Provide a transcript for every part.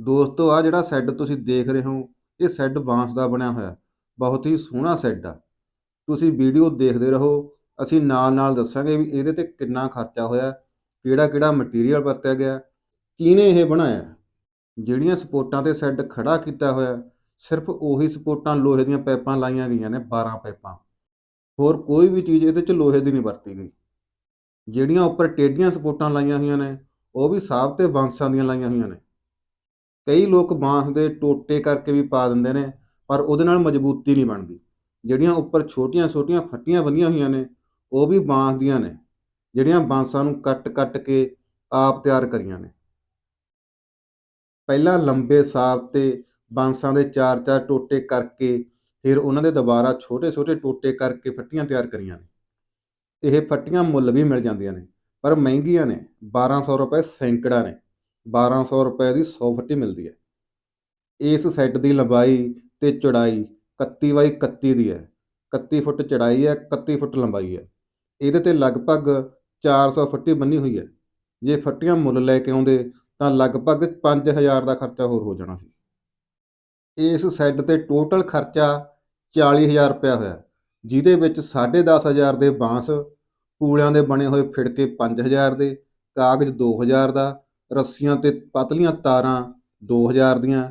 ਦੋਸਤੋ ਆ ਜਿਹੜਾ ਸ਼ੈੱਡ ਤੁਸੀਂ ਦੇਖ ਰਹੇ ਹੋ, ਇਹ ਸ਼ੈੱਡ ਬਾਂਸ ਦਾ ਬਣਿਆ ਹੋਇਆ। ਬਹੁਤ ਹੀ ਸੋਹਣਾ ਸ਼ੈੱਡ ਆ। ਤੁਸੀਂ ਵੀਡੀਓ ਦੇਖਦੇ ਰਹੋ। ਅਸੀਂ ਨਾਲ ਨਾਲ ਦੱਸਾਂਗੇ ਵੀ ਇਹਦੇ ਤੇ ਕਿੰਨਾ ਖਰਚਾ ਹੋਇਆ, ਕਿਹੜਾ ਕਿਹੜਾ ਮਟੀਰੀਅਲ ਵਰਤਿਆ ਗਿਆ, ਕਿਹਨੇ ਇਹ ਬਣਾਇਆ। ਜਿਹੜੀਆਂ ਸਪੋਰਟਾਂ ਤੇ ਸ਼ੈੱਡ ਖੜਾ ਕੀਤਾ ਹੋਇਆ, ਸਿਰਫ ਉਹੀ ਸਪੋਰਟਾਂ ਲੋਹੇ ਦੀਆਂ ਪਾਈਪਾਂ ਲਾਈਆਂ ਗਈਆਂ ਨੇ 12 ਪਾਈਪਾਂ। ਹੋਰ ਕੋਈ ਵੀ ਚੀਜ਼ ਇਹਦੇ ਚ ਲੋਹੇ ਦੀ ਨਹੀਂ ਵਰਤੀ ਗਈ। ਜਿਹੜੀਆਂ ਉੱਪਰ ਟੇਢੀਆਂ ਸਪੋਰਟਾਂ ਲਾਈਆਂ ਹੋਈਆਂ ਨੇ, ਉਹ ਵੀ ਸਾਬ ਤੇ ਬਾਂਸਾਂ ਦੀਆਂ ਲਾਈਆਂ ਹੋਈਆਂ ਨੇ। ਕਈ ਲੋਕ ਬਾਂਸ ਦੇ ਟੋਟੇ ਕਰਕੇ ਵੀ ਪਾ ਦਿੰਦੇ ਨੇ, ਪਰ ਉਹਦੇ ਨਾਲ ਮਜ਼ਬੂਤੀ ਨਹੀਂ ਬਣਦੀ। ਜਿਹੜੀਆਂ ਉੱਪਰ ਛੋਟੀਆਂ-ਛੋਟੀਆਂ ਫੱਟੀਆਂ ਬੰਨੀਆਂ ਹੋਈਆਂ ਨੇ, ਉਹ ਵੀ ਬਾਂਸ ਦੀਆਂ ਨੇ, ਜਿਹੜੀਆਂ ਬਾਂਸਾਂ ਨੂੰ ਕੱਟ-ਕੱਟ ਕੇ ਆਪ ਤਿਆਰ ਕਰੀਆਂ ਨੇ। ਪਹਿਲਾਂ ਲੰਬੇ ਸਾਬ ਤੇ ਬਾਂਸਾਂ ਦੇ ਚਾਰ-ਚਾਰ ਟੋਟੇ ਕਰਕੇ, ਫਿਰ ਉਹਨਾਂ ਦੇ ਦੁਬਾਰਾ ਛੋਟੇ-ਛੋਟੇ ਟੋਟੇ ਕਰਕੇ ਫੱਟੀਆਂ ਤਿਆਰ ਕਰੀਆਂ ਨੇ। ਇਹ ਫੱਟੀਆਂ ਮੁੱਲ ਵੀ ਮਿਲ ਜਾਂਦੀਆਂ ਨੇ, ਪਰ ਮਹਿੰਗੀਆਂ ਨੇ 1200 ਰੁਪਏ ਸੈਂਕੜਾ ਨੇ। 1200 ਰੁਪਏ ਦੀ 100 ਫੱਟੀ ਮਿਲਦੀ ਹੈ। ਇਸ ਸੈੱਟ ਦੀ ਲੰਬਾਈ ਤੇ ਚੌੜਾਈ 31 ਬਾਈ 31 ਦੀ ਹੈ। 31 ਫੁੱਟ ਚੌੜਾਈ ਹੈ 31 ਫੁੱਟ ਲੰਬਾਈ ਹੈ। ਇਹਦੇ ਤੇ ਲਗਭਗ 400 ਫੱਟੀ ਬੰਨੀ ਹੋਈ ਹੈ। ਜੇ ਫੱਟੀਆਂ ਮੁੱਲ ਲੈ ਕੇ ਆਉਂਦੇ ਤਾਂ ਲਗਭਗ 5000 ਦਾ ਖਰਚਾ ਹੋਰ ਹੋ ਜਾਣਾ ਸੀ। ਇਸ ਸੈੱਟ ਤੇ ਟੋਟਲ ਖਰਚਾ 40000 ਰੁਪਇਆ ਹੋਇਆ। ਜਿਹਦੇ ਵਿੱਚ 10500 ਦੇ ਬਾਂਸ, ਪੂਲਿਆਂ ਦੇ ਬਣੇ ਹੋਏ ਫਿੜਕੇ 5000 ਦੇ, ਕਾਗਜ਼ 2000 ਦਾ ਰੱਸੀਆਂ ਤੇ ਪਤਲੀਆਂ ਤਾਰਾਂ 2000 ਦੀਆਂ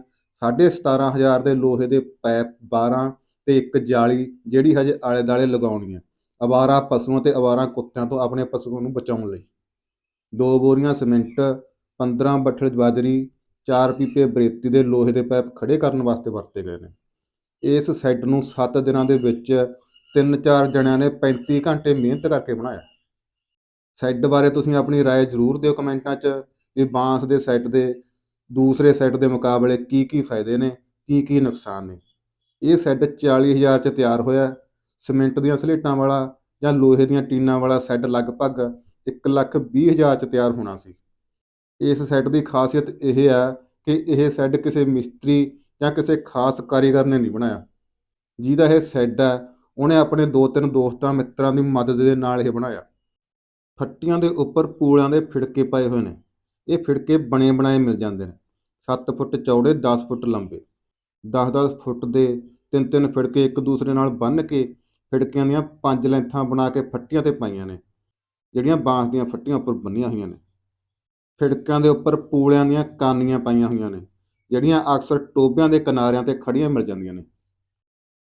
17500 ਦੇ ਲੋਹੇ ਦੇ ਪੈਪ 12 ਤੇ ਇੱਕ ਜਾਲੀ ਜਿਹੜੀ ਹਜੇ ਆਲੇ ਦਾਲੇ ਲਗਾਉਣੀ ਹੈ ਅਵਾਰਾ ਪਸ਼ੂਆਂ ਤੇ ਅਵਾਰਾ ਕੁੱਤਿਆਂ ਤੋਂ ਆਪਣੇ ਪਸ਼ੂਆਂ ਨੂੰ ਬਚਾਉਣ ਲਈ ਦੋ ਬੋਰੀਆਂ ਸੀਮੈਂਟ 15 ਬੱਠਲ ਬਾਜਰੀ ਚਾਰ ਪੀਪੇ ਬਰੇਤੀ ਦੇ ਲੋਹੇ ਦੇ ਪਾਈਪ ਖੜੇ ਕਰਨ ਵਾਸਤੇ ਵਰਤੇ ਗਏ ਨੇ ਇਸ ਸੈੱਡ ਨੂੰ 7 ਦਿਨਾਂ ਦੇ ਵਿੱਚ ਤਿੰਨ ਚਾਰ ਜਣਿਆਂ ਨੇ 35 ਘੰਟੇ ਮਿਹਨਤ ਕਰਕੇ ਬਣਾਇਆ ਸੈੱਡ ਬਾਰੇ ਤੁਸੀਂ ਆਪਣੀ رائے ਜ਼ਰੂਰ ਦਿਓ ਕਮੈਂਟਾਂ 'ਚ ਵੀ ਬਾਂਸ ਦੇ ਸੈੱਟ ਦੇ ਦੂਸਰੇ ਸੈੱਟ ਦੇ ਮੁਕਾਬਲੇ ਕੀ ਕੀ ਫਾਇਦੇ ਨੇ, ਕੀ ਕੀ ਨੁਕਸਾਨ ਨੇ। ਇਹ ਸੈੱਡ 40000 'ਚ ਤਿਆਰ ਹੋਇਆ ਸੀਮੈਂਟ ਦੀਆਂ ਸਲੇਟਾਂ ਵਾਲਾ ਜਾਂ ਲੋਹੇ ਦੀਆਂ ਟੀਨਾਂ ਵਾਲਾ ਸੈੱਟ ਲਗਭਗ 120000 'ਚ ਤਿਆਰ ਹੋਣਾ ਸੀ। ਇਸ ਸੈੱਟ ਦੀ ਖਾਸੀਅਤ ਇਹ ਹੈ ਕਿ ਇਹ ਸੈੱਡ ਕਿਸੇ ਮਿਸਤਰੀ ਜਾਂ ਕਿਸੇ ਖਾਸ ਕਾਰੀਗਰ ਨੇ ਨਹੀਂ ਬਣਾਇਆ। ਜਿਹਦਾ ਇਹ ਸੈੱਡ ਹੈ ਉਹਨੇ ਆਪਣੇ ਦੋ ਤਿੰਨ ਦੋਸਤਾਂ ਮਿੱਤਰਾਂ ਦੀ ਮਦਦ ਦੇ ਨਾਲ ਇਹ ਬਣਾਇਆ। ਫੱਟੀਆਂ ਦੇ ਉੱਪਰ ਪੂਲਾਂ ਦੇ ਫਿੜਕੇ ਪਏ ਹੋਏ ਨੇ। ਇਹ ਫਿੜਕੇ ਬਣੇ ਬਣਾਏ ਮਿਲ ਜਾਂਦੇ ਨੇ। 7 ਫੁੱਟ ਚੌੜੇ 10 ਫੁੱਟ ਲੰਬੇ। 10-10 ਫੁੱਟ ਦੇ ਤਿੰਨ ਤਿੰਨ ਫਿੜਕੇ ਇੱਕ ਦੂਸਰੇ ਨਾਲ ਬੰਨ੍ਹ ਕੇ ਫਿੜਕਿਆਂ ਦੀਆਂ ਪੰਜ ਲੈਂਥਾਂ ਬਣਾ ਕੇ ਫੱਟੀਆਂ ਤੇ ਪਾਈਆਂ ਨੇ, ਜਿਹੜੀਆਂ ਬਾਂਸ ਦੀਆਂ ਫੱਟੀਆਂ ਉੱਪਰ ਬੰਨੀਆਂ ਹੋਈਆਂ ਨੇ। ਫਿੜਕਿਆਂ ਦੇ ਉੱਪਰ ਪੂਲਿਆਂ ਦੀਆਂ ਕਾਨੀਆਂ ਪਾਈਆਂ ਹੋਈਆਂ ਨੇ, ਜਿਹੜੀਆਂ ਅਕਸਰ ਟੋਬਿਆਂ ਦੇ ਕਿਨਾਰਿਆਂ ਤੇ ਖੜੀਆਂ ਮਿਲ ਜਾਂਦੀਆਂ ਨੇ।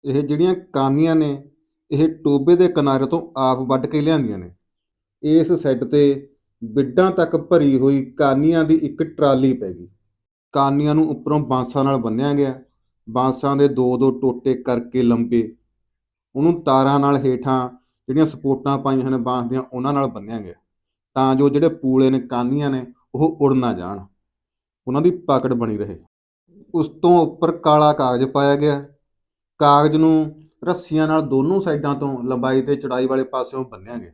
ਇਹ ਜਿਹੜੀਆਂ ਕਾਨੀਆਂ ਨੇ, ਇਹ ਟੋਬੇ ਦੇ ਕਿਨਾਰੇ ਤੋਂ ਆਪ ਵੱਢ ਕੇ ਲਿਆਂਦੀਆਂ ਨੇ। ਇਸ ਸੈੱਡ ਤੇ ਬਿੱਡਾਂ ਤੱਕ ਭਰੀ ਹੋਈ ਕਾਨੀਆਂ ਦੀ ਇੱਕ ਟਰਾਲੀ ਪੈ ਗਈ। ਕਾਨੀਆਂ ਨੂੰ ਉੱਪਰੋਂ ਬਾਂਸਾਂ ਨਾਲ ਬੰਨਿਆ ਗਿਆ। ਬਾਂਸਾਂ ਦੇ ਦੋ ਦੋ ਟੋਟੇ ਕਰਕੇ ਲੰਬੇ। ਉਹਨੂੰ ਤਾਰਾਂ ਨਾਲ ਹੇਠਾਂ ਜਿਹੜੀਆਂ ਸਪੋਰਟਾਂ ਪਾਈਆਂ ਹਨ, ਬਾਂਸ ਦੀਆਂ, ਉਹਨਾਂ ਨਾਲ ਬੰਨਿਆ ਗਿਆ। ਤਾਂ ਜੋ ਜਿਹੜੇ ਪੂਲੇ ਨੇ, ਕਾਨੀਆਂ ਨੇ, ਉਹ ਉੜ ਨਾ ਜਾਣ। ਉਹਨਾਂ ਦੀ ਪਕੜ ਬਣੀ ਰਹੇ। ਉਸ ਤੋਂ ਉੱਪਰ ਕਾਲਾ ਕਾਗਜ਼ ਪਾਇਆ ਗਿਆ। ਕਾਗਜ਼ ਨੂੰ ਰੱਸੀਆਂ ਨਾਲ ਦੋਨੋਂ ਸਾਈਡਾਂ ਤੋਂ ਲੰਬਾਈ ਤੇ ਚੜਾਈ ਵਾਲੇ ਪਾਸਿਓਂ ਬੰਨਿਆ ਗਿਆ।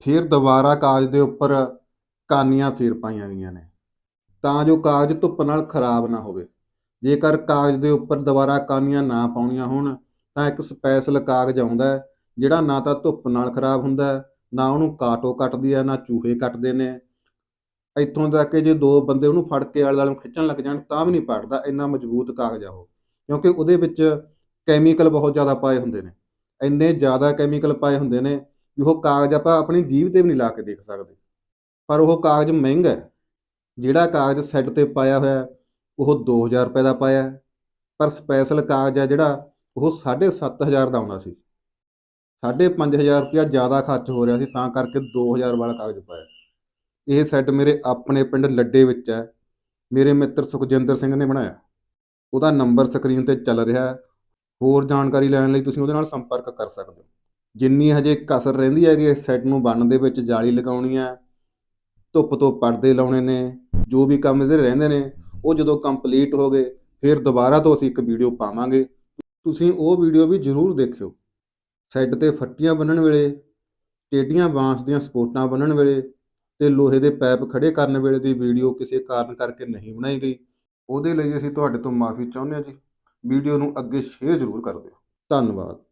ਫਿਰ ਦੁਬਾਰਾ ਕਾਗਜ਼ ਦੇ ਉੱਪਰ ਕਾਨੀਆਂ ਫੇਰ ਪਾਈਆਂ ਗਈਆਂ ਨੇ। ਤਾਂ ਜੋ ਕਾਗਜ਼ ਧੁੱਪ ਨਾਲ ਖਰਾਬ ਨਾ ਹੋਵੇ। ਜੇਕਰ ਕਾਗਜ਼ ਦੇ ਉੱਪਰ ਦੁਬਾਰਾ ਕਾਨੀਆਂ ਨਾ ਪਾਉਣੀਆਂ ਹੋਣ, ਤਾਂ ਇੱਕ ਸਪੈਸ਼ਲ ਕਾਗਜ਼ ਆਉਂਦਾ ਹੈ, ਜਿਹੜਾ ਨਾ ਤਾਂ ਧੁੱਪ ਨਾਲ ਖਰਾਬ ਹੁੰਦਾ ਹੈ, ਨਾ ਉਹਨੂੰ ਕਾਟੋ ਕੱਟਦੀ ਹੈ, ਨਾ ਚੂਹੇ ਕੱਟਦੇ ਨੇ। ਇੱਥੋਂ ਤੱਕ ਕਿ ਜੇ ਦੋ ਬੰਦੇ ਉਹਨੂੰ ਫੜ ਕੇ ਆਲੇ ਦੁਆਲੇ ਨੂੰ ਖਿੱਚਣ ਲੱਗ ਜਾਣ, ਤਾਂ ਵੀ ਨਹੀਂ ਪੜਦਾ ਇੰਨਾ ਮਜ਼ਬੂਤ ਕਾਗਜ਼ ਆ ਉਹ। ਕਿਉਂਕਿ ਉਹਦੇ ਵਿੱਚ ਕੈਮੀਕਲ ਬਹੁਤ ਜ਼ਿਆਦਾ ਪਾਏ ਹੁੰਦੇ ਨੇ। ਇੰਨੇ ਜ਼ਿਆਦਾ ਕੈਮੀਕਲ ਪਾਏ ਹੁੰਦੇ ਨੇ ਵੀ ਉਹ ਕਾਗਜ਼ ਆਪਾਂ ਆਪਣੀ ਜੀਭ ਤੇ ਵੀ ਨਹੀਂ ਲਾ ਕੇ ਦੇਖ ਸਕਦੇ। ਪਰ ਉਹ ਕਾਗਜ਼ ਮਹਿੰਗਾ ਹੈ। ਜਿਹੜਾ ਕਾਗਜ਼ ਸੈੱਟ ਤੇ ਪਾਇਆ ਹੋਇਆ ਹੈ, ਉਹ 2000 ਰੁਪਏ ਦਾ ਪਾਇਆ ਪਰ ਸਪੈਸ਼ਲ ਕਾਗਜ਼ ਹੈ ਜਿਹੜਾ ਉਹ 7500 ਦਾ ਆਉਣਾ ਸੀ। 5500 ਰੁਪਇਆ ਜ਼ਿਆਦਾ ਖਰਚ ਹੋ ਰਿਹਾ ਸੀ ਤਾਂ ਕਰਕੇ 2000 ਵਾਲਾ ਕਾਗਜ਼ ਪਾਇਆ ਇਹ ਸੈੱਟ ਮੇਰੇ ਆਪਣੇ ਪਿੰਡ ਲੱਡੇ ਵਿੱਚ ਹੈ। ਮੇਰੇ ਮਿੱਤਰ ਸੁਖਜਿੰਦਰ ਸਿੰਘ ਨੇ ਬਣਾਇਆ। ਉਹਦਾ ਨੰਬਰ ਸਕਰੀਨ ਤੇ ਚੱਲ ਰਿਹਾ ਹੈ। ਹੋਰ ਜਾਣਕਾਰੀ ਲੈਣ ਲਈ ਤੁਸੀਂ ਉਹਦੇ ਨਾਲ ਸੰਪਰਕ ਕਰ ਸਕਦੇ ਹੋ। ਜਿੰਨੀ ਹਜੇ ਕਸਰ ਰਹਿੰਦੀ ਹੈਗੀ ਇਸ ਸੈੱਟ ਨੂੰ ਬਣਨ ਦੇ ਵਿੱਚ ਜਾਲੀ ਲਗਾਉਣੀ ਹੈ, ਧੁੱਪ ਤੋਂ ਪਰਦੇ ਲਾਉਣੇ ਨੇ, ਜੋ ਵੀ ਕੰਮ ਇਹਦੇ ਰਹਿੰਦੇ ਨੇ, ਉਹ ਜਦੋਂ ਕੰਪਲੀਟ ਹੋ ਗਏ, ਫਿਰ ਦੁਬਾਰਾ ਤੋਂ ਅਸੀਂ ਇੱਕ ਵੀਡੀਓ ਪਾਵਾਂਗੇ। ਤੁਸੀਂ ਉਹ ਵੀਡੀਓ ਵੀ ਜ਼ਰੂਰ ਦੇਖਿਓ। ਸੈੱਟ ਤੇ ਫੱਟੀਆਂ ਬੰਨਣ ਵੇਲੇ, ਟੇਢੀਆਂ ਬਾਂਸ ਦੀਆਂ ਸਪੋਰਟਾਂ ਬੰਨਣ ਵੇਲੇ ਤੇ ਲੋਹੇ ਦੇ ਪਾਈਪ ਖੜੇ ਕਰਨ ਵੇਲੇ ਦੀ ਵੀਡੀਓ ਕਿਸੇ ਕਾਰਨ ਕਰਕੇ ਨਹੀਂ ਬਣਾਈ ਗਈ। ਉਹਦੇ ਲਈ ਅਸੀਂ ਤੁਹਾਡੇ ਤੋਂ ਮਾਫੀ ਚਾਹੁੰਦੇ ਹਾਂ ਜੀ। ਵੀਡੀਓ ਨੂੰ ਅੱਗੇ ਸ਼ੇਅਰ ਜ਼ਰੂਰ ਕਰ ਦਿਓ। ਧੰਨਵਾਦ।